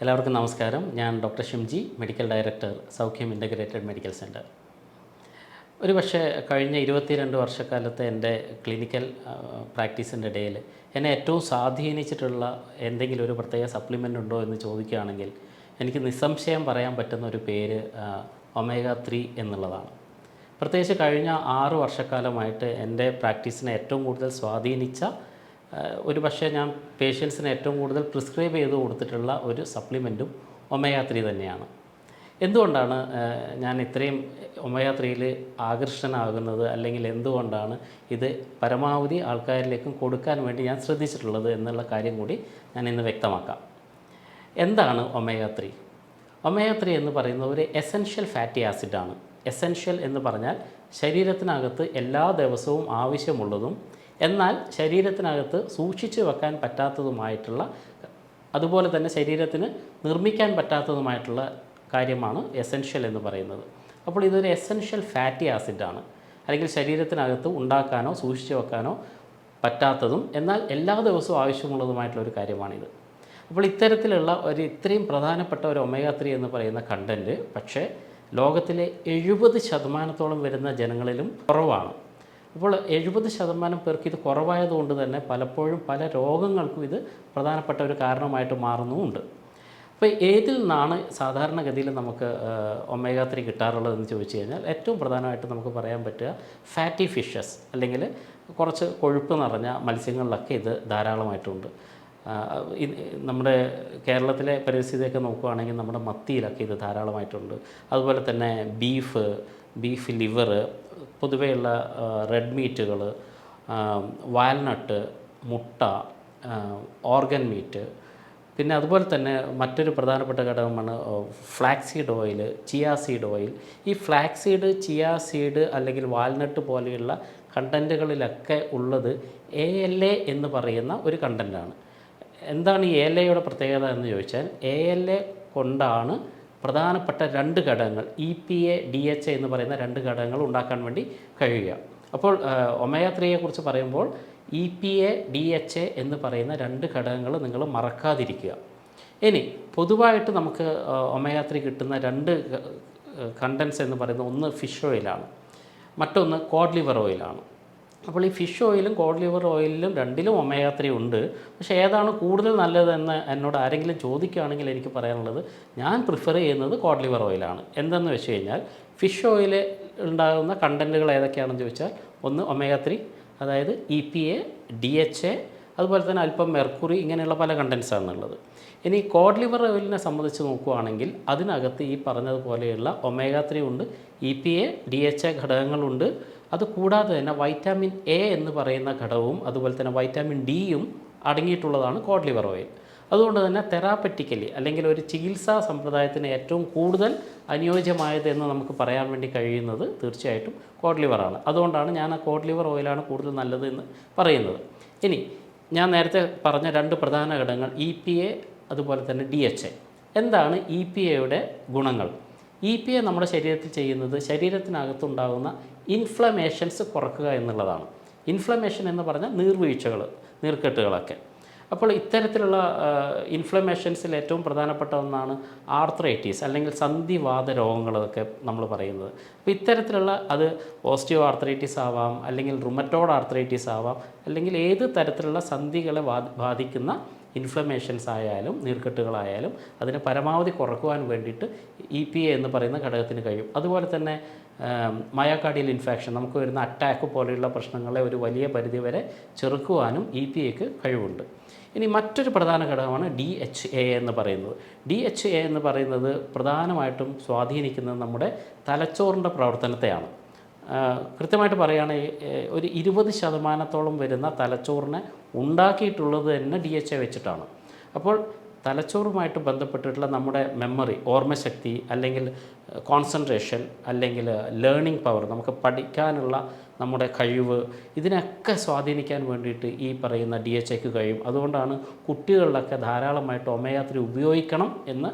എല്ലാവർക്കും നമസ്കാരം. ഞാൻ doctor Shimji medical director Soukhyam integrated medical centre ഒരു പക്ഷേ കഴിഞ്ഞ ഇരുപത്തിരണ്ട് വർഷക്കാലത്തെ എന്റെ ക്ലിനിക്കൽ പ്രാക്ടീസിന്റെ ഇടയിൽ എന്നെ ഏറ്റവും സ്വാധീനിച്ചിട്ടുള്ള എന്തെങ്കിലും ഒരു പ്രത്യേക സപ്ലിമെന്റ് ഉണ്ടോ എന്ന് ചോദിക്കുകയാണെങ്കിൽ എനിക്ക് നിസ്സംശയം പറയാൻ പറ്റുന്ന ഒരു പേര് ഒമേഗ ത്രീ എന്നുള്ളതാണ്. പ്രത്യേകിച്ച് കഴിഞ്ഞ ആറ് വർഷക്കാലമായിട്ട് എന്റെ പ്രാക്ടീസിനെ ഏറ്റവും കൂടുതൽ സ്വാധീനിച്ച ഒരു പക്ഷേ ഞാൻ പേഷ്യൻസിന് ഏറ്റവും കൂടുതൽ പ്രിസ്ക്രൈബ് ചെയ്ത് കൊടുത്തിട്ടുള്ള ഒരു സപ്ലിമെന്റും ഒമേഗ ത്രീ തന്നെയാണ്. എന്തുകൊണ്ടാണ് ഞാൻ ഇത്രയും ഒമേഗ ത്രീയിൽ ആകർഷണനാകുന്നത് അല്ലെങ്കിൽ എന്തുകൊണ്ടാണ് ഇത് പരമാവധി ആൾക്കാരിലേക്കും കൊടുക്കാൻ വേണ്ടി ഞാൻ ശ്രദ്ധിച്ചിട്ടുള്ളത് എന്നുള്ള കാര്യം കൂടി ഞാൻ ഇന്ന് വ്യക്തമാക്കാം. എന്താണ് ഒമേഗ ത്രീ? ഒമേഗ ത്രീ എന്ന് പറയുന്ന ഒരു എസെൻഷ്യൽ ഫാറ്റി ആസിഡാണ്. എസെൻഷ്യൽ എന്ന് പറഞ്ഞാൽ ശരീരത്തിനകത്ത് എല്ലാ ദിവസവും ആവശ്യമുള്ളതും എന്നാൽ ശരീരത്തിനകത്ത് സൂക്ഷിച്ചു വെക്കാൻ പറ്റാത്തതുമായിട്ടുള്ള അതുപോലെ തന്നെ ശരീരത്തിന് നിർമ്മിക്കാൻ പറ്റാത്തതുമായിട്ടുള്ള കാര്യമാണ് എസെൻഷ്യൽ എന്ന് പറയുന്നത്. അപ്പോൾ ഇതൊരു എസെൻഷ്യൽ ഫാറ്റി ആസിഡാണ് അല്ലെങ്കിൽ ശരീരത്തിനകത്ത് ഉണ്ടാക്കാനോ സൂക്ഷിച്ചു വെക്കാനോ പറ്റാത്തതും എന്നാൽ എല്ലാ ദിവസവും ആവശ്യമുള്ളതുമായിട്ടുള്ള ഒരു കാര്യമാണിത്. അപ്പോൾ ഇത്തരത്തിലുള്ള ഒരു ഇത്രയും പ്രധാനപ്പെട്ട ഒരു ഒമേഗ ത്രീ എന്ന് പറയുന്ന കണ്ടന്റ് പക്ഷേ ലോകത്തിലെ എഴുപത് ശതമാനത്തോളം വരുന്ന ജനങ്ങളിലും കുറവാണ്. അപ്പോൾ എഴുപത് ശതമാനം പേർക്ക് ഇത് കുറവായതുകൊണ്ട് തന്നെ പലപ്പോഴും പല രോഗങ്ങൾക്കും ഇത് പ്രധാനപ്പെട്ട ഒരു കാരണമായിട്ട് മാറുന്നുമുണ്ട്. അപ്പോൾ ഏതിൽ നിന്നാണ് സാധാരണഗതിയിൽ നമുക്ക് ഒമേഗ ത്രീ കിട്ടാറുള്ളതെന്ന് ചോദിച്ചു കഴിഞ്ഞാൽ ഏറ്റവും പ്രധാനമായിട്ട് നമുക്ക് പറയാൻ പറ്റുക ഫാറ്റി ഫിഷസ് അല്ലെങ്കിൽ കുറച്ച് കൊഴുപ്പ് നിറഞ്ഞ മത്സ്യങ്ങളിലൊക്കെ ഇത് ധാരാളമായിട്ടുണ്ട്. നമ്മുടെ കേരളത്തിലെ പരിസ്ഥിതിയൊക്കെ നോക്കുകയാണെങ്കിൽ നമ്മുടെ മത്തിയിലൊക്കെ ഇത് ധാരാളമായിട്ടുണ്ട്. അതുപോലെ തന്നെ ബീഫ് ബീഫ് ലിവർ പൊതുവെയുള്ള റെഡ് മീറ്റുകൾ വാൽനട്ട് മുട്ട ഓർഗൻ മീറ്റ് പിന്നെ അതുപോലെ തന്നെ മറ്റൊരു പ്രധാനപ്പെട്ട ഘടകമാണ് flaxseed oil chia seed oil ഈ ഫ്ലാക്സീഡ് ചിയാ സീഡ് അല്ലെങ്കിൽ വാൽനട്ട് പോലെയുള്ള കണ്ടന്റുകളിലൊക്കെ ഉള്ളത് എ എൽ എ എന്ന് പറയുന്ന ഒരു കണ്ടന്റാണ് എന്താണ് ഈ എ എൽ എയുടെ പ്രത്യേകത എന്ന് ചോദിച്ചാൽ എ എൽ എ കൊണ്ടാണ് പ്രധാനപ്പെട്ട രണ്ട് ഘടകങ്ങൾ E P A D H എന്ന് പറയുന്ന രണ്ട് ഘടകങ്ങൾ ഉണ്ടാക്കാൻ വേണ്ടി കഴിയുക. അപ്പോൾ ഒമേഗ ത്രീയെക്കുറിച്ച് പറയുമ്പോൾ E P A D H A എന്ന് പറയുന്ന രണ്ട് ഘടകങ്ങൾ നിങ്ങൾ മറക്കാതിരിക്കുക. ഇനി പൊതുവായിട്ട് നമുക്ക് ഒമേഗ ത്രീ കിട്ടുന്ന രണ്ട് കണ്ടൻസ് എന്ന് പറയുന്ന ഒന്ന് ഫിഷ് ഓയിലാണ്. മറ്റൊന്ന് കോഡ് ലിവർ ഓയിലാണ്. അപ്പോൾ ഈ ഫിഷ് ഓയിലും കോഡ് ലിവർ ഓയിലിലും രണ്ടിലും ഒമേഗ ഉണ്ട്. പക്ഷേ ഏതാണ് കൂടുതൽ നല്ലതെന്ന് എന്നോട് ആരെങ്കിലും ചോദിക്കുകയാണെങ്കിൽ എനിക്ക് പറയാനുള്ളത് ഞാൻ പ്രിഫർ ചെയ്യുന്നത് കോഡ് ലിവർ ഓയിലാണ്. എന്തെന്ന് വെച്ച് കഴിഞ്ഞാൽ ഫിഷ് ഓയിൽ ഉണ്ടാകുന്ന കണ്ടന്റുകൾ ഏതൊക്കെയാണെന്ന് ചോദിച്ചാൽ ഒന്ന് ഒമേഗ അതായത് E P A D H A അതുപോലെ തന്നെ അല്പം മെർക്കുറി ഇങ്ങനെയുള്ള പല കണ്ടൻസാണെന്നുള്ളത് ഇനി കോഡ് ലിവർ ഓയിലിനെ സംബന്ധിച്ച് നോക്കുകയാണെങ്കിൽ അതിനകത്ത് ഈ പറഞ്ഞതുപോലെയുള്ള ഒമേഗ ഉണ്ട് E P A D H A ഘടകങ്ങളുണ്ട് അതുകൂടാതെ തന്നെ വൈറ്റാമിൻ എ എന്ന് പറയുന്ന ഘടകവും അതുപോലെ തന്നെ വൈറ്റാമിൻ ഡിയും അടങ്ങിയിട്ടുള്ളതാണ് കോഡ് ലിവർ ഓയിൽ അതുകൊണ്ട് തന്നെ തെറാപ്പറ്റിക്കലി അല്ലെങ്കിൽ ഒരു ചികിത്സാ സമ്പ്രദായത്തിന് ഏറ്റവും കൂടുതൽ അനുയോജ്യമായത് എന്ന് നമുക്ക് പറയാൻ വേണ്ടി കഴിയുന്നത് തീർച്ചയായിട്ടും കോഡ് ലിവറാണ് അതുകൊണ്ടാണ് ഞാൻ ആ കോഡ് ലിവർ ഓയിലാണ് കൂടുതൽ നല്ലത് എന്ന് പറയുന്നത്. ഇനി ഞാൻ നേരത്തെ പറഞ്ഞ രണ്ട് പ്രധാന ഘടകങ്ങൾ ഇ പി എ അതുപോലെ തന്നെ ഡി എച്ച് എ. എന്താണ് ഇ പി എയുടെ ഗുണങ്ങൾ? ഇ പി എ നമ്മുടെ ശരീരത്തിൽ ചെയ്യുന്നത് ശരീരത്തിനകത്തുണ്ടാകുന്ന ഇൻഫ്ലമേഷൻസ് കുറക്കുക എന്നുള്ളതാണ്. ഇൻഫ്ലമേഷൻ എന്ന് പറഞ്ഞാൽ നീർവീഴ്ചകൾ നീർക്കെട്ടുകളൊക്കെ. അപ്പോൾ ഇത്തരത്തിലുള്ള ഇൻഫ്ലമേഷൻസിൽ ഏറ്റവും പ്രധാനപ്പെട്ട ഒന്നാണ് ആർത്രൈറ്റീസ് അല്ലെങ്കിൽ സന്ധിവാത രോഗങ്ങളൊക്കെ നമ്മൾ പറയുന്നത്. അപ്പോൾ ഇത്തരത്തിലുള്ള അത് ഓസ്റ്റിയോ ആർത്രൈറ്റീസ് ആവാം അല്ലെങ്കിൽ റുമറ്റോഡ് ആർത്രൈറ്റീസ് ആവാം അല്ലെങ്കിൽ ഏത് തരത്തിലുള്ള സന്ധികളെ ബാധിക്കുന്ന ഇൻഫ്ലമേഷൻസ് ആയാലും നീർക്കെട്ടുകളായാലും അതിനെ പരമാവധി കുറക്കുവാൻ വേണ്ടിയിട്ട് ഇ പി എ എന്ന് പറയുന്ന ഘടകത്തിന് കഴിയും. അതുപോലെ തന്നെ മയോകാർഡിയൽ ഇൻഫെക്ഷൻ നമുക്ക് വരുന്ന അറ്റാക്ക് പോലെയുള്ള പ്രശ്നങ്ങളെ ഒരു വലിയ പരിധി വരെ ചെറുക്കുവാനും ഇ പി എക്ക് കഴിവുണ്ട്. ഇനി മറ്റൊരു പ്രധാന ഘടകമാണ് ഡി എച്ച് എ എന്ന് പറയുന്നത്. ഡി എച്ച് എ എന്ന് പറയുന്നത് പ്രധാനമായിട്ടും സ്വാധീനിക്കുന്നത് നമ്മുടെ തലച്ചോറിന്റെ പ്രവർത്തനത്തെയാണ്. കൃത്യമായിട്ട് പറയുകയാണെങ്കിൽ ഒരു ഇരുപത് ശതമാനത്തോളം വരുന്ന തലച്ചോറിനെ ഉണ്ടാക്കിയിട്ടുള്ളത് തന്നെ ഡി എച്ച് എ വെച്ചിട്ടാണ്. അപ്പോൾ തലച്ചോറുമായിട്ട് ബന്ധപ്പെട്ടിട്ടുള്ള നമ്മുടെ മെമ്മറി ഓർമ്മശക്തി അല്ലെങ്കിൽ കോൺസെൻട്രേഷൻ അല്ലെങ്കിൽ ലേണിംഗ് പവർ നമുക്ക് പഠിക്കാനുള്ള നമ്മുടെ കഴിവ് ഇതിനൊക്കെ സ്വാധീനിക്കാൻ വേണ്ടിയിട്ട് ഈ പറയുന്ന ഡി എച്ച് എക്ക് കഴിയും. അതുകൊണ്ടാണ് കുട്ടികളിലൊക്കെ ധാരാളമായിട്ട് ഒമേഗ ത്രീ ഉപയോഗിക്കണം എന്ന്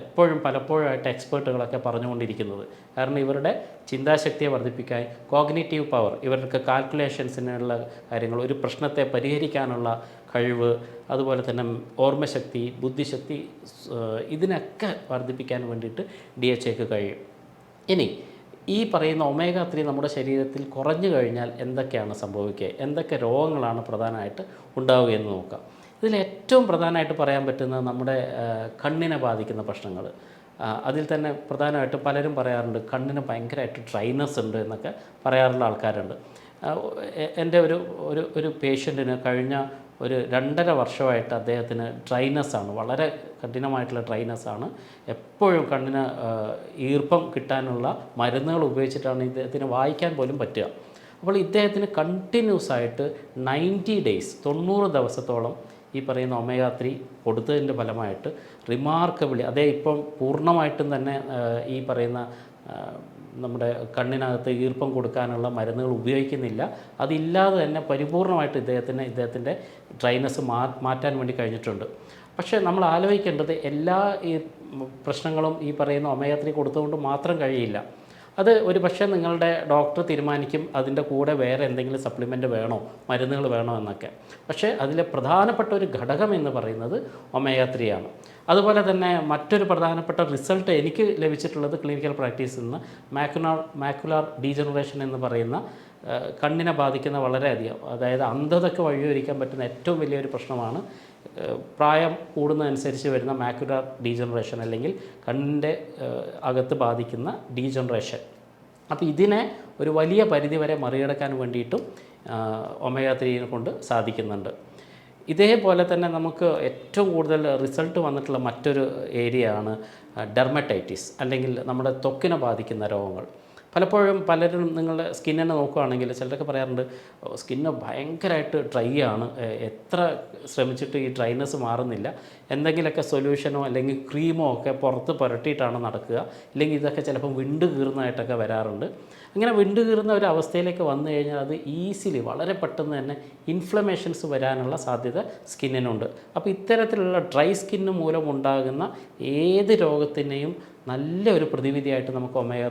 എപ്പോഴും പലപ്പോഴായിട്ട് എക്സ്പേർട്ടുകളൊക്കെ പറഞ്ഞുകൊണ്ടിരിക്കുന്നത്. കാരണം ഇവരുടെ ചിന്താശക്തിയെ വർദ്ധിപ്പിക്കാൻ കോഗ്നേറ്റീവ് പവർ ഇവർക്ക് കാൽക്കുലേഷൻസിനുള്ള കാര്യങ്ങൾ ഒരു പ്രശ്നത്തെ പരിഹരിക്കാനുള്ള കഴിവ് അതുപോലെ തന്നെ ഓർമ്മശക്തി ബുദ്ധിശക്തി ഇതിനൊക്കെ വർദ്ധിപ്പിക്കാൻ വേണ്ടിയിട്ട് ഡി എച്ച് എക്ക് കഴിയും. ഇനി ഈ പറയുന്ന ഒമേഗ ത്രീ നമ്മുടെ ശരീരത്തിൽ കുറഞ്ഞു കഴിഞ്ഞാൽ എന്തൊക്കെയാണ് സംഭവിക്കുക? എന്തൊക്കെ രോഗങ്ങളാണ് പ്രധാനമായിട്ട് ഉണ്ടാവുക എന്ന് നോക്കാം. ഇതിൽ ഏറ്റവും പ്രധാനമായിട്ട് പറയാൻ പറ്റുന്നത് നമ്മുടെ കണ്ണിനെ ബാധിക്കുന്ന പ്രശ്നങ്ങൾ. അതിൽ തന്നെ പ്രധാനമായിട്ടും പലരും പറയാറുണ്ട് കണ്ണിന് ഭയങ്കരമായിട്ട് ഡ്രൈനസ് ഉണ്ട് എന്നൊക്കെ പറയാറുള്ള ആൾക്കാരുണ്ട്. എന്റെ ഒരു ഒരു ഒരു പേഷ്യന്റിന് കഴിഞ്ഞ ഒരു രണ്ടര വർഷമായിട്ട് അദ്ദേഹത്തിന് ഡ്രൈനസ്സാണ് വളരെ കഠിനമായിട്ടുള്ള ഡ്രൈനസ്സാണ് എപ്പോഴും കണ്ണിന് ഈർപ്പം കിട്ടാനുള്ള മരുന്നുകൾ ഉപയോഗിച്ചിട്ടാണ് ഇദ്ദേഹത്തിന് വായിക്കാൻ പോലും പറ്റുക. അപ്പോൾ ഇദ്ദേഹത്തിന് കണ്ടിന്യൂസ് ആയിട്ട് നയന്റി ഡേയ്സ് തൊണ്ണൂറ് ദിവസത്തോളം ഈ പറയുന്ന ഒമേഗ കൊടുത്തതിന്റെ ഫലമായിട്ട് റിമാർക്കബിളി അതേ ഇപ്പം പൂർണമായിട്ടും തന്നെ ഈ പറയുന്ന നമ്മുടെ കണ്ണിനകത്ത് ഈർപ്പം കൊടുക്കാനുള്ള മരുന്നുകൾ ഉപയോഗിക്കുന്നില്ല. അതില്ലാതെ തന്നെ പരിപൂർണമായിട്ട് ഇദ്ദേഹത്തിന് ഇദ്ദേഹത്തിന്റെ ഡ്രൈനസ് മാ മാറ്റാൻ വേണ്ടി കഴിഞ്ഞിട്ടുണ്ട്. പക്ഷേ നമ്മൾ ആലോചിക്കേണ്ടത് എല്ലാ ഈ പ്രശ്നങ്ങളും ഈ പറയുന്ന ഒമേഗ കൊടുത്തുകൊണ്ട് മാത്രം കഴിയില്ല. അത് ഒരു പക്ഷേ നിങ്ങളുടെ ഡോക്ടർ തീരുമാനിക്കും അതിന്റെ കൂടെ വേറെ എന്തെങ്കിലും സപ്ലിമെന്റ് വേണോ മരുന്നുകൾ വേണോ എന്നൊക്കെ. പക്ഷേ അതിലെ പ്രധാനപ്പെട്ട ഒരു ഘടകം എന്ന് പറയുന്നത് ഒമേഗ അതുപോലെ തന്നെ മറ്റൊരു പ്രധാനപ്പെട്ട റിസൾട്ട് എനിക്ക് ലഭിച്ചിട്ടുള്ളത് ക്ലിനിക്കൽ പ്രാക്ടീസിൽ നിന്ന് മാക്കുലാർ മാക്കുലാർ ഡീജനറേഷൻ എന്ന് പറയുന്ന കണ്ണിനെ ബാധിക്കുന്ന വളരെയധികം അതായത് അന്ധതയ്ക്ക് വഴിയൊരുക്കാൻ പറ്റുന്ന ഏറ്റവും വലിയൊരു പ്രശ്നമാണ് പ്രായം കൂടുന്നതനുസരിച്ച് വരുന്ന മാക്കുലാർ ഡീജനറേഷൻ അല്ലെങ്കിൽ കണ്ണിന്റെ അകത്ത് ബാധിക്കുന്ന ഡീജനറേഷൻ അപ്പോൾ ഇതിനെ ഒരു വലിയ പരിധി വരെ മറികടക്കാൻ വേണ്ടിയിട്ടും ഒമേഗ ത്രീനെ കൊണ്ട് സാധിക്കുന്നുണ്ട്. ഇതേപോലെ തന്നെ നമുക്ക് ഏറ്റവും കൂടുതൽ റിസൾട്ട് വന്നിട്ടുള്ള മറ്റൊരു ഏരിയ ആണ് ഡെർമറ്റൈറ്റിസ് അല്ലെങ്കിൽ നമ്മുടെ ത്വക്കിനെ ബാധിക്കുന്ന രോഗങ്ങൾ. പലപ്പോഴും പലരും നിങ്ങളുടെ സ്കിന്നിനെ നോക്കുകയാണെങ്കിൽ ചിലരൊക്കെ പറയാറുണ്ട് സ്കിന്ന് ഭയങ്കരമായിട്ട് ഡ്രൈ ആണ്. എത്ര ശ്രമിച്ചിട്ട് ഈ ഡ്രൈനെസ് മാറുന്നില്ല. എന്തെങ്കിലുമൊക്കെ സൊല്യൂഷനോ അല്ലെങ്കിൽ ക്രീമോ ഒക്കെ പുറത്ത് പുരട്ടിയിട്ടാണ് നടക്കുക. ഇല്ലെങ്കിൽ ഇതൊക്കെ ചിലപ്പോൾ വിണ്ട് കീറുന്നതായിട്ടൊക്കെ വരാറുണ്ട്. അങ്ങനെ വിണ്ടു കീറുന്ന ഒരു അവസ്ഥയിലേക്ക് വന്നു കഴിഞ്ഞാൽ അത് ഈസിലി വളരെ പെട്ടെന്ന് തന്നെ ഇൻഫ്ലമേഷൻസ് വരാനുള്ള സാധ്യത സ്കിന്നിനുണ്ട്. അപ്പോൾ ഇത്തരത്തിലുള്ള ഡ്രൈ സ്കിന്ന് മൂലം ഉണ്ടാകുന്ന ഏത് രോഗത്തിനെയും നല്ല ഒരു പ്രതിവിധിയായിട്ട് നമുക്ക് ഒമേഗ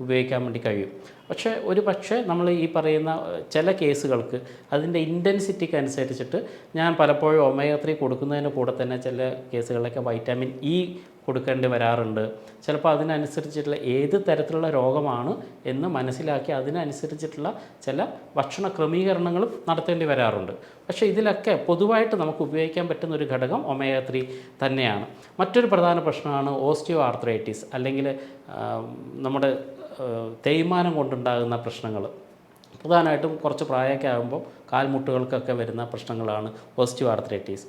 ഉപയോഗിക്കാൻ വേണ്ടി കഴിയും. പക്ഷേ ഒരു പക്ഷേ നമ്മൾ ഈ പറയുന്ന ചില കേസുകൾക്ക് അതിന്റെ ഇന്റൻസിറ്റിക്ക് അനുസരിച്ചിട്ട് ഞാൻ പലപ്പോഴും ഒമേഗ കൊടുക്കുന്നതിന് കൂടെ തന്നെ ചില കേസുകളിലൊക്കെ വൈറ്റാമിൻ ഇ കൊടുക്കേണ്ടി വരാറുണ്ട്. ചിലപ്പോൾ അതിനനുസരിച്ചിട്ടുള്ള ഏത് തരത്തിലുള്ള രോഗമാണ് എന്ന് മനസ്സിലാക്കി അതിനനുസരിച്ചിട്ടുള്ള ചില ഭക്ഷണ ക്രമീകരണങ്ങളും നടത്തേണ്ടി വരാറുണ്ട്. പക്ഷേ ഇതിലൊക്കെ പൊതുവായിട്ട് നമുക്ക് ഉപയോഗിക്കാൻ പറ്റുന്ന ഒരു ഘടകം ഒമേഗ ത്രീ തന്നെയാണ്. മറ്റൊരു പ്രധാന പ്രശ്നമാണ് ഓസ്റ്റിയോ ആർത്രൈറ്റിസ് അല്ലെങ്കിൽ നമ്മുടെ തേയ്മാനം കൊണ്ടുണ്ടാകുന്ന പ്രശ്നങ്ങൾ. പ്രധാനമായിട്ടും കുറച്ച് പ്രായമൊക്കെ ആകുമ്പോൾ കാൽമുട്ടുകൾക്കൊക്കെ വരുന്ന പ്രശ്നങ്ങളാണ് ഓസ്റ്റിയോ ആർത്രൈറ്റീസ്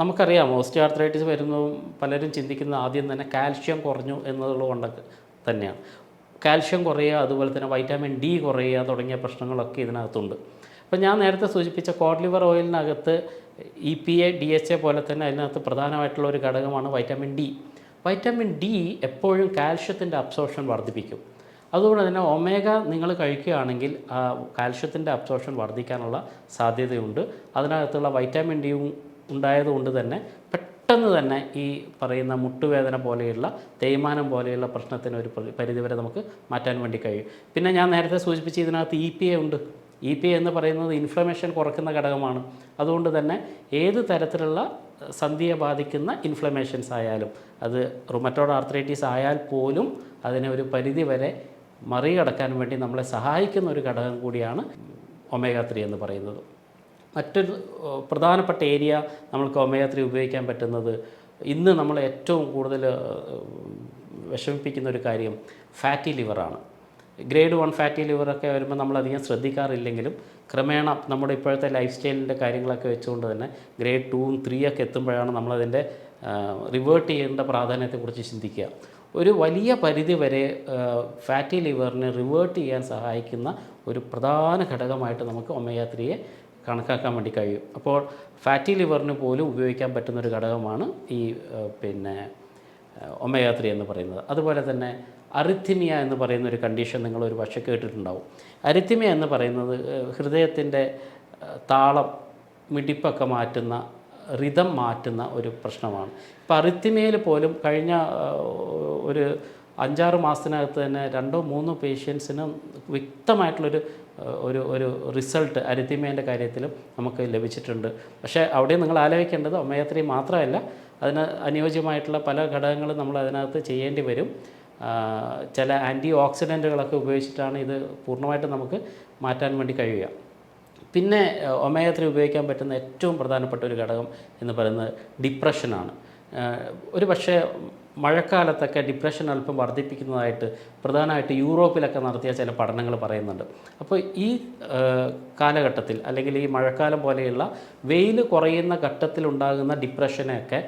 നമുക്കറിയാം ഓസ്റ്റിയോ ആർത്രൈറ്റിസ് വരുമ്പോൾ പലരും ചിന്തിക്കുന്ന ആദ്യം തന്നെ കാൽഷ്യം കുറഞ്ഞു എന്നുള്ളത് കൊണ്ട് തന്നെയാണ്. കാൽഷ്യം കുറയുക അതുപോലെ തന്നെ വൈറ്റാമിൻ ഡി കുറയുക തുടങ്ങിയ പ്രശ്നങ്ങളൊക്കെ ഇതിനകത്തുണ്ട്. അപ്പോൾ ഞാൻ നേരത്തെ സൂചിപ്പിച്ച cod liver ഓയിലിനകത്ത് E P A D H A പോലെ തന്നെ അതിനകത്ത് പ്രധാനമായിട്ടുള്ള ഒരു ഘടകമാണ് വൈറ്റാമിൻ ഡി വൈറ്റാമിൻ ഡി എപ്പോഴും കാൽഷ്യത്തിന്റെ അബ്സോർഷൻ വർദ്ധിപ്പിക്കും. അതുകൊണ്ട് തന്നെ ഒമേഗ നിങ്ങൾ കഴിക്കുകയാണെങ്കിൽ കാൽഷ്യത്തിന്റെ അബ്സോർഷൻ വർദ്ധിക്കാനുള്ള സാധ്യതയുണ്ട്. അതിനകത്തുള്ള വൈറ്റാമിൻ ഡിയും ഉണ്ടായതുകൊണ്ട് തന്നെ പെട്ടെന്ന് തന്നെ ഈ പറയുന്ന മുട്ടുവേദന പോലെയുള്ള തേയ്മാനം പോലെയുള്ള പ്രശ്നത്തിന് ഒരു പരി- പരിധിവരെ നമുക്ക് മാറ്റാൻ വേണ്ടി കഴിയും. പിന്നെ ഞാൻ നേരത്തെ സൂചിപ്പിച്ച ഇതിനകത്ത് ഇ പി എ ഉണ്ട്. ഇ പി എന്ന് പറയുന്നത് ഇൻഫ്ലമേഷൻ കുറയ്ക്കുന്ന ഘടകമാണ്. അതുകൊണ്ട് തന്നെ ഏത് തരത്തിലുള്ള സന്ധിയെ ബാധിക്കുന്ന ഇൻഫ്ലമേഷൻസ് ആയാലും അത് റുമറ്റോഡ് ആർത്രൈറ്റീസ് ആയാൽ പോലും അതിനെ ഒരു പരിധി വരെ മറികടക്കാൻ വേണ്ടി നമ്മളെ സഹായിക്കുന്ന ഒരു ഘടകം കൂടിയാണ് ഒമേഗ ത്രീ എന്ന് പറയുന്നത്. മറ്റൊരു പ്രധാനപ്പെട്ട ഏരിയ നമ്മൾക്ക് ഒമേഗ ഉപയോഗിക്കാൻ പറ്റുന്നത് ഇന്ന് നമ്മൾ ഏറ്റവും കൂടുതൽ വിഷമിപ്പിക്കുന്ന ഒരു കാര്യം ഫാറ്റി ലിവറാണ് ഗ്രേഡ് വൺ ഫാറ്റി ലിവറൊക്കെ വരുമ്പോൾ നമ്മളധികം ശ്രദ്ധിക്കാറില്ലെങ്കിലും ക്രമേണ നമ്മുടെ ഇപ്പോഴത്തെ ലൈഫ് സ്റ്റൈലിന്റെ കാര്യങ്ങളൊക്കെ വെച്ചുകൊണ്ട് തന്നെ ഗ്രേഡ് ടൂവും ത്രീ ഒക്കെ എത്തുമ്പോഴാണ് നമ്മളതിന്റെ റിവേർട്ട് ചെയ്യേണ്ട പ്രാധാന്യത്തെക്കുറിച്ച് ചിന്തിക്കുക. ഒരു വലിയ പരിധി വരെ ഫാറ്റി ലിവറിനെ റിവേർട്ട് ചെയ്യാൻ സഹായിക്കുന്ന ഒരു പ്രധാന ഘടകമായിട്ട് നമുക്ക് ഒമേഗ കണക്കാക്കാൻ വേണ്ടി കഴിയും. അപ്പോൾ ഫാറ്റി ലിവറിന് പോലും ഉപയോഗിക്കാൻ പറ്റുന്ന ഒരു ഘടകമാണ് ഈ പിന്നെ ഒമേഗ എന്ന് പറയുന്നത്. അതുപോലെ തന്നെ അറിത്തിമിയ എന്ന് പറയുന്ന ഒരു കണ്ടീഷൻ നിങ്ങൾ ഒരു പക്ഷേ കേട്ടിട്ടുണ്ടാവും. അരിത്തിമിയ എന്ന് പറയുന്നത് ഹൃദയത്തിന്റെ താളം മിടിപ്പൊക്കെ മാറ്റുന്ന റിതം മാറ്റുന്ന ഒരു പ്രശ്നമാണ്. ഇപ്പോൾ അറിത്തിമയിൽ പോലും കഴിഞ്ഞ ഒരു അഞ്ചാറ് മാസത്തിനകത്ത് തന്നെ രണ്ടോ മൂന്നോ പേഷ്യൻസിനും വ്യക്തമായിട്ടുള്ളൊരു ഒരു ഒരു റിസൾട്ട് അരിത്തിമേന്റെ കാര്യത്തിലും നമുക്ക് ലഭിച്ചിട്ടുണ്ട്. പക്ഷേ അവിടെ നിങ്ങൾ ആലോചിക്കേണ്ടത് ഒമേഗ ത്രീ മാത്രമല്ല അതിന് അനുയോജ്യമായിട്ടുള്ള പല ഘടകങ്ങളും നമ്മൾ അതിനകത്ത് ചെയ്യേണ്ടി വരും. ചില ആന്റി ഓക്സിഡന്റുകളൊക്കെ ഉപയോഗിച്ചിട്ടാണ് ഇത് പൂർണമായിട്ട് നമുക്ക് മാറ്റാൻ വേണ്ടി കഴിയുക. പിന്നെ ഒമേഗ ഉപയോഗിക്കാൻ പറ്റുന്ന ഏറ്റവും പ്രധാനപ്പെട്ട ഒരു ഘടകം എന്ന് പറയുന്നത് ഡിപ്രഷനാണ്. ഒരു പക്ഷേ മഴക്കാലത്തൊക്കെ ഡിപ്രഷൻ അല്പം വർദ്ധിപ്പിക്കുന്നതായിട്ട് പ്രധാനമായിട്ട് യൂറോപ്പിലൊക്കെ നടത്തിയ ചില പഠനങ്ങൾ പറയുന്നുണ്ട്. അപ്പോൾ ഈ കാലഘട്ടത്തിൽ അല്ലെങ്കിൽ ഈ മഴക്കാലം പോലെയുള്ള വെയിൽ കുറയുന്ന ഘട്ടത്തിലുണ്ടാകുന്ന ഡിപ്രഷനെയൊക്കെ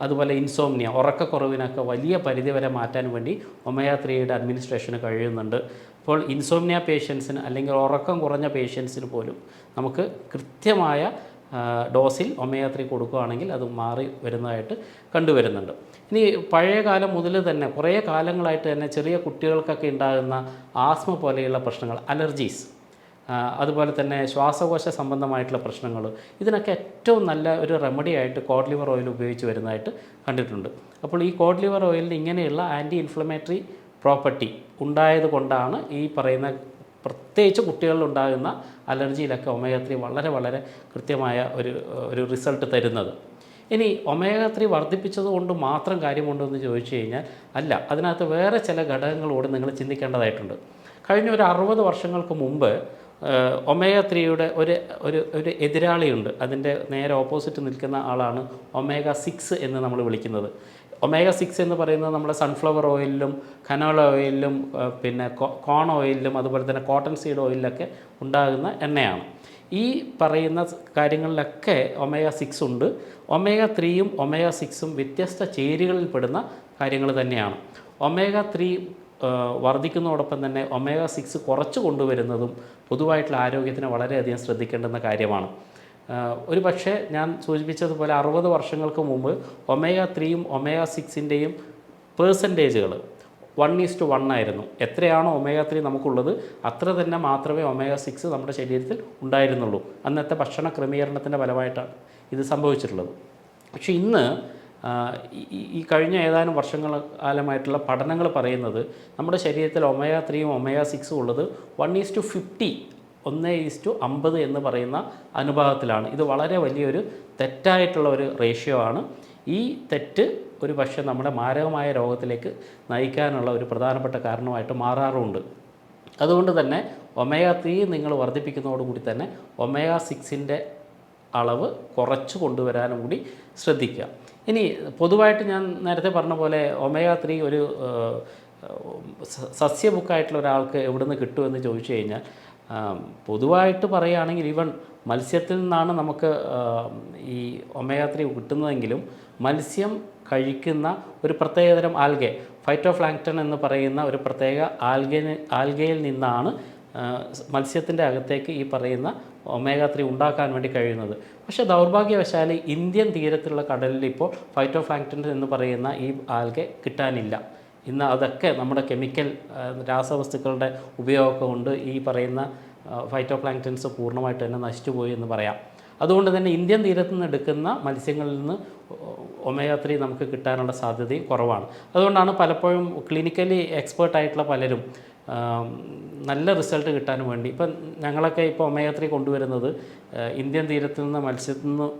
അതുപോലെ ഇൻസോംനിയ ഉറക്കക്കുറവിനൊക്കെ വലിയ പരിധിവരെ മാറ്റാൻ വേണ്ടി ഒമയാത്രിയുടെ ത്രീയുടെ അഡ്മിനിസ്ട്രേഷന് കഴിയുന്നുണ്ട്. അപ്പോൾ ഇൻസോംനിയ പേഷ്യൻസിന് അല്ലെങ്കിൽ ഉറക്കം കുറഞ്ഞ പേഷ്യൻസിന് പോലും നമുക്ക് കൃത്യമായ ഡോസിൽ ഒമേഗ ത്രീ കൊടുക്കുകയാണെങ്കിൽ അത് മാറി വരുന്നതായിട്ട് കണ്ടുവരുന്നുണ്ട്. ഇനി പഴയ കാലം മുതൽ തന്നെ കുറേ കാലങ്ങളായിട്ട് തന്നെ ചെറിയ കുട്ടികൾക്കൊക്കെ ഉണ്ടാകുന്ന ആസ്മ പോലെയുള്ള പ്രശ്നങ്ങൾ അലർജീസ് അതുപോലെ തന്നെ ശ്വാസകോശ സംബന്ധമായിട്ടുള്ള പ്രശ്നങ്ങൾ ഇതിനൊക്കെ ഏറ്റവും നല്ല ഒരു റെമഡി ആയിട്ട് കോഡ് ലിവർ ഓയിൽ ഉപയോഗിച്ച് വരുന്നതായിട്ട് കണ്ടിട്ടുണ്ട്. അപ്പോൾ ഈ കോഡ് ലിവർ ഓയിലിന് ഇങ്ങനെയുള്ള ആന്റി ഇൻഫ്ലമേറ്ററി പ്രോപ്പർട്ടി ഉണ്ടായത് കൊണ്ടാണ് ഈ പറയുന്ന പ്രത്യേകിച്ച് കുട്ടികളിലുണ്ടാകുന്ന അലർജിയിലൊക്കെ ഒമേഗ ത്രീ വളരെ വളരെ കൃത്യമായ ഒരു ഒരു റിസൾട്ട് തരുന്നത്. ഇനി ഒമേഗ ത്രീ വർദ്ധിപ്പിച്ചത് കൊണ്ട് മാത്രം കാര്യമുണ്ടോ എന്ന് ചോദിച്ചു കഴിഞ്ഞാൽ അല്ല. അതിനകത്ത് വേറെ ചില ഘടകങ്ങളോട് നിങ്ങൾ ചിന്തിക്കേണ്ടതായിട്ടുണ്ട്. കഴിഞ്ഞ ഒരു അറുപത് വർഷങ്ങൾക്ക് മുമ്പ് ഒമേഗ ത്രീയുടെ ഒരു ഒരു ഒരു എതിരാളിയുണ്ട്. അതിന്റെ നേരെ ഓപ്പോസിറ്റ് നിൽക്കുന്ന ആളാണ് ഒമേഗ സിക്സ് എന്ന് നമ്മൾ വിളിക്കുന്നത്. ഒമേഗ സിക്സ് എന്ന് പറയുന്നത് നമ്മുടെ സൺഫ്ലവർ ഓയിലിലും കനോള ഓയിലിലും പിന്നെ കോൺ ഓയിലിലും അതുപോലെ തന്നെ കോട്ടൺ സീഡ് ഓയിലിലൊക്കെ ഉണ്ടാകുന്ന എണ്ണയാണ്. ഈ പറയുന്ന കാര്യങ്ങളിലൊക്കെ ഒമേഗ സിക്സ് ഉണ്ട്. ഒമേഗ ത്രീയും ഒമേഗ സിക്സും വ്യത്യസ്ത ചേരികളിൽ പെടുന്ന കാര്യങ്ങൾ തന്നെയാണ്. ഒമേഗ ത്രീ വർദ്ധിക്കുന്നതോടൊപ്പം തന്നെ ഒമേഗ സിക്സ് കുറച്ച് കൊണ്ടുവരുന്നതും പൊതുവായിട്ടുള്ള ആരോഗ്യത്തിന് വളരെയധികം ശ്രദ്ധിക്കേണ്ടുന്ന കാര്യമാണ്. ഒരു പക്ഷേ ഞാൻ സൂചിപ്പിച്ചതുപോലെ അറുപത് വർഷങ്ങൾക്ക് മുമ്പ് ഒമേഗ ത്രീയും ഒമേഗ സിക്സിന്റെയും പേഴ്സന്റേജുകൾ വൺ ഈസ് ടു വൺ ആയിരുന്നു. എത്രയാണോ ഒമേഗ ത്രീ നമുക്കുള്ളത് അത്ര തന്നെ മാത്രമേ ഒമേഗ സിക്സ് നമ്മുടെ ശരീരത്തിൽ ഉണ്ടായിരുന്നുള്ളൂ. അന്നത്തെ ഭക്ഷണ ക്രമീകരണത്തിന്റെ ഫലമായിട്ടാണ് ഇത് സംഭവിച്ചിട്ടുള്ളത്. പക്ഷേ ഇന്ന് ഈ കഴിഞ്ഞ ഏതാനും വർഷങ്ങൾ കാലമായിട്ടുള്ള പഠനങ്ങൾ പറയുന്നത് നമ്മുടെ ശരീരത്തിൽ ഒമേഗ ത്രീയും ഒമേഗ സിക്സും ഉള്ളത് വൺ ഈസ് ടു ഫിഫ്റ്റി ഒന്ന് ഈസ് ടു അമ്പത് എന്ന് പറയുന്ന അനുപാതത്തിലാണ്. ഇത് വളരെ വലിയൊരു തെറ്റായിട്ടുള്ള ഒരു റേഷ്യോ ആണ്. ഈ തെറ്റ് ഒരു പക്ഷേ നമ്മുടെ മാരകമായ രോഗത്തിലേക്ക് നയിക്കാനുള്ള ഒരു പ്രധാനപ്പെട്ട കാരണമായിട്ട് മാറാറുമുണ്ട് അതുകൊണ്ട് തന്നെ ഒമേഗ ത്രീ നിങ്ങൾ വർദ്ധിപ്പിക്കുന്നതോടുകൂടി തന്നെ ഒമേഗ സിക്സിന്റെ അളവ് കുറച്ച് കൊണ്ടുവരാനും കൂടി ശ്രദ്ധിക്കുക. ഇനി പൊതുവായിട്ട് ഞാൻ നേരത്തെ പറഞ്ഞ പോലെ ഒമേഗ ത്രീ ഒരു സസ്യബുക്കായിട്ടുള്ള ഒരാൾക്ക് എവിടെ നിന്ന് കിട്ടുമെന്ന് ചോദിച്ചു കഴിഞ്ഞാൽ പൊതുവായിട്ട് പറയുകയാണെങ്കിൽ ഈവൻ മത്സ്യത്തിൽ നിന്നാണ് നമുക്ക് ഈ ഒമേഗ കിട്ടുന്നതെങ്കിലും മത്സ്യം കഴിക്കുന്ന ഒരു പ്രത്യേകതരം ആൽഗെ ഫൈറ്റോഫ്ലാങ്ക്ടൺ എന്ന് പറയുന്ന ഒരു പ്രത്യേക ആൽഗെ ആൽഗയിൽ നിന്നാണ് മത്സ്യത്തിന്റെ അകത്തേക്ക് ഈ പറയുന്ന ഒമേഗ ഉണ്ടാക്കാൻ വേണ്ടി കഴിയുന്നത്. പക്ഷേ ദൗർഭാഗ്യവശാൽ ഇന്ത്യൻ തീരത്തുള്ള കടലിൽ ഇപ്പോൾ ഫൈറ്റോഫ്ലാങ്ക്ടൺ എന്ന് പറയുന്ന ഈ ആൽഗെ കിട്ടാനില്ല. ഇന്ന് അതൊക്കെ നമ്മുടെ കെമിക്കൽ രാസവസ്തുക്കളുടെ ഉപയോഗം കൊണ്ട് ഈ പറയുന്ന ഫൈറ്റോ പ്ലാങ്ക്ടൻസ് പൂർണമായിട്ട് തന്നെ നശിച്ചുപോയി എന്ന് പറയാം. അതുകൊണ്ട് തന്നെ ഇന്ത്യൻ തീരത്ത് നിന്ന് എടുക്കുന്ന മത്സ്യങ്ങളിൽ നിന്ന് ഒമേഗ നമുക്ക് കിട്ടാനുള്ള സാധ്യതയും കുറവാണ്. അതുകൊണ്ടാണ് പലപ്പോഴും ക്ലിനിക്കലി എക്സ്പേർട്ടായിട്ടുള്ള പലരും നല്ല റിസൾട്ട് കിട്ടാൻ വേണ്ടി. ഇപ്പം ഞങ്ങളൊക്കെ ഇപ്പോൾ ഒമേഗ കൊണ്ടുവരുന്നത് ഇന്ത്യൻ തീരത്ത് നിന്ന് മത്സ്യത്തിൽ നിന്ന്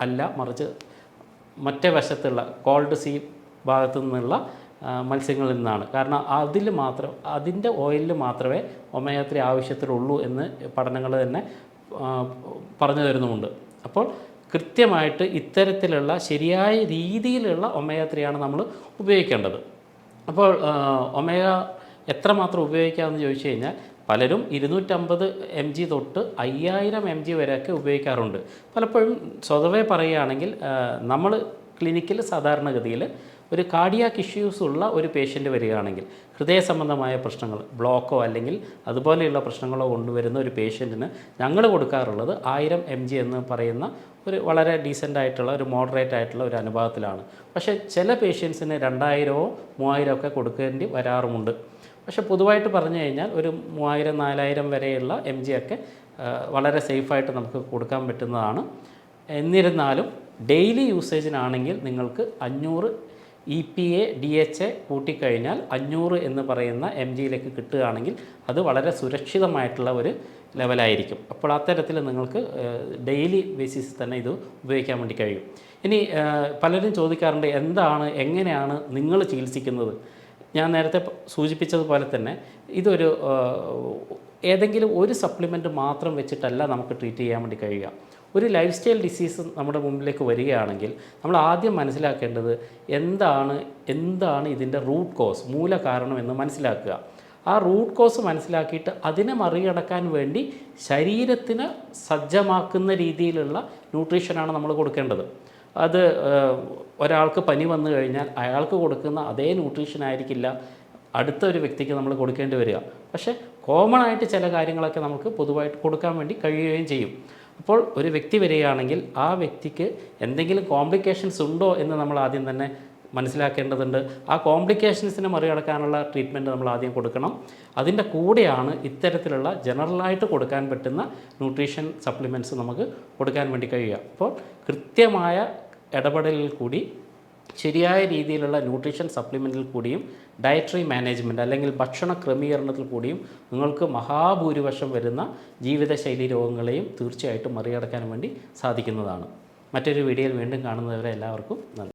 അല്ല മറിച്ച് മറ്റേ വശത്തുള്ള കോൾഡ് സീ ഭാഗത്തു നിന്നുള്ള മത്സ്യങ്ങളിൽ നിന്നാണ്. കാരണം അതിൽ മാത്രം അതിന്റെ ഓയിലിൽ മാത്രമേ ഒമേഗ ആവശ്യത്തിലുള്ളൂ എന്ന് പഠനങ്ങൾ തന്നെ പറഞ്ഞു തരുന്നുമുണ്ട്. അപ്പോൾ കൃത്യമായിട്ട് ഇത്തരത്തിലുള്ള ശരിയായ രീതിയിലുള്ള ഒമേഗ നമ്മൾ ഉപയോഗിക്കേണ്ടത്. അപ്പോൾ ഒമേഗ എത്രമാത്രം ഉപയോഗിക്കാമെന്ന് ചോദിച്ചു കഴിഞ്ഞാൽ പലരും ഇരുന്നൂറ്റമ്പത് എം ജി തൊട്ട് അയ്യായിരം എം ജി വരെയൊക്കെ ഉപയോഗിക്കാറുണ്ട്. പലപ്പോഴും സ്വതവേ പറയുകയാണെങ്കിൽ നമ്മൾ ക്ലിനിക്കിൽ സാധാരണഗതിയിൽ ഒരു കാർഡിയാക്ക് ഇഷ്യൂസ് ഉള്ള ഒരു പേഷ്യന്റ് വരികയാണെങ്കിൽ ഹൃദയ സംബന്ധമായ പ്രശ്നങ്ങൾ ബ്ലോക്കോ അല്ലെങ്കിൽ അതുപോലെയുള്ള പ്രശ്നങ്ങളോ കൊണ്ടുവരുന്ന ഒരു പേഷ്യന്റിന് ഞങ്ങൾ കൊടുക്കാറുള്ളത് ആയിരം എം ജി എന്ന് പറയുന്ന ഒരു വളരെ ഡീസന്റ് ആയിട്ടുള്ള ഒരു മോഡറേറ്റ് ആയിട്ടുള്ള ഒരു അനുപാതത്തിലാണ്. പക്ഷേ ചില പേഷ്യൻസിന് രണ്ടായിരമോ മൂവായിരമോ ഒക്കെ കൊടുക്കേണ്ടി വരാറുമുണ്ട്. പക്ഷേ പൊതുവായിട്ട് പറഞ്ഞു കഴിഞ്ഞാൽ ഒരു മൂവായിരം നാലായിരം വരെയുള്ള എം ജി ഒക്കെ വളരെ സേഫായിട്ട് നമുക്ക് കൊടുക്കാൻ പറ്റുന്നതാണ്. എന്നിരുന്നാലും ഡെയിലി യൂസേജിനാണെങ്കിൽ നിങ്ങൾക്ക് അഞ്ഞൂറ് E P A D H A കൂട്ടിക്കഴിഞ്ഞാൽ അഞ്ഞൂറ് എന്ന് പറയുന്ന എം ജിയിലേക്ക് കിട്ടുകയാണെങ്കിൽ അത് വളരെ സുരക്ഷിതമായിട്ടുള്ള ഒരു ലെവലായിരിക്കും. അപ്പോൾ അത്തരത്തിൽ നിങ്ങൾക്ക് ഡെയിലി ബേസിസിൽ തന്നെ ഇത് ഉപയോഗിക്കാൻ വേണ്ടി കഴിയും. ഇനി പലരും ചോദിക്കാറുണ്ട് എന്താണ് എങ്ങനെയാണ് നിങ്ങൾ ചികിത്സിക്കുന്നത്? ഞാൻ നേരത്തെ സൂചിപ്പിച്ചതുപോലെ തന്നെ ഇതൊരു ഏതെങ്കിലും ഒരു സപ്ലിമെന്റ് മാത്രം വെച്ചിട്ടല്ല നമുക്ക് ട്രീറ്റ് ചെയ്യാൻ വേണ്ടി കഴിയുക. ഒരു ലൈഫ് സ്റ്റൈൽ ഡിസീസ് നമ്മുടെ മുമ്പിലേക്ക് വരികയാണെങ്കിൽ നമ്മൾ ആദ്യം മനസ്സിലാക്കേണ്ടത് എന്താണ് എന്താണ് ഇതിന്റെ റൂട്ട് കോസ് മൂലകാരണം എന്ന് മനസ്സിലാക്കുക. ആ റൂട്ട് കോസ് മനസ്സിലാക്കിയിട്ട് അതിനെ മറികടക്കാൻ വേണ്ടി ശരീരത്തിന് സജ്ജമാക്കുന്ന രീതിയിലുള്ള ന്യൂട്രീഷനാണ് നമ്മൾ കൊടുക്കേണ്ടത്. അത് ഒരാൾക്ക് പനി വന്നു കഴിഞ്ഞാൽ അയാൾക്ക് കൊടുക്കുന്ന അതേ ന്യൂട്രീഷൻ ആയിരിക്കില്ല അടുത്ത ഒരു വ്യക്തിക്ക് നമ്മൾ കൊടുക്കേണ്ടി വരിക. പക്ഷേ കോമൺ ആയിട്ട് ചില കാര്യങ്ങളൊക്കെ നമുക്ക് പൊതുവായിട്ട് കൊടുക്കാൻ വേണ്ടി കഴിയുകയും ചെയ്യും. അപ്പോൾ ഒരു വ്യക്തി വരികയാണെങ്കിൽ ആ വ്യക്തിക്ക് എന്തെങ്കിലും കോംപ്ലിക്കേഷൻസ് ഉണ്ടോ എന്ന് നമ്മൾ ആദ്യം തന്നെ മനസ്സിലാക്കേണ്ടതുണ്ട്. ആ കോംപ്ലിക്കേഷൻസിനെ മറികടക്കാനുള്ള ട്രീറ്റ്മെന്റ് നമ്മൾ ആദ്യം കൊടുക്കണം. അതിന്റെ കൂടെയാണ് ഇത്തരത്തിലുള്ള ജനറലായിട്ട് കൊടുക്കാൻ പറ്റുന്ന ന്യൂട്രീഷൻ സപ്ലിമെന്റ്സ് നമുക്ക് കൊടുക്കാൻ വേണ്ടി കഴിയുക. അപ്പോൾ കൃത്യമായ ഇടപെടലിൽ കൂടി ശരിയായ രീതിയിലുള്ള ന്യൂട്രീഷൻ സപ്ലിമെന്റിൽ കൂടിയും ഡയറ്ററി മാനേജ്മെന്റ് അല്ലെങ്കിൽ ഭക്ഷണ ക്രമീകരണത്തിൽ കൂടിയും നിങ്ങൾക്ക് മഹാഭൂരിപക്ഷം വരുന്ന ജീവിതശൈലി രോഗങ്ങളെയും തീർച്ചയായിട്ടും മറികടക്കാൻ വേണ്ടി സാധിക്കുന്നതാണ്. മറ്റൊരു വീഡിയോയിൽ വീണ്ടും കാണുന്നവരെ എല്ലാവർക്കും നന്ദി.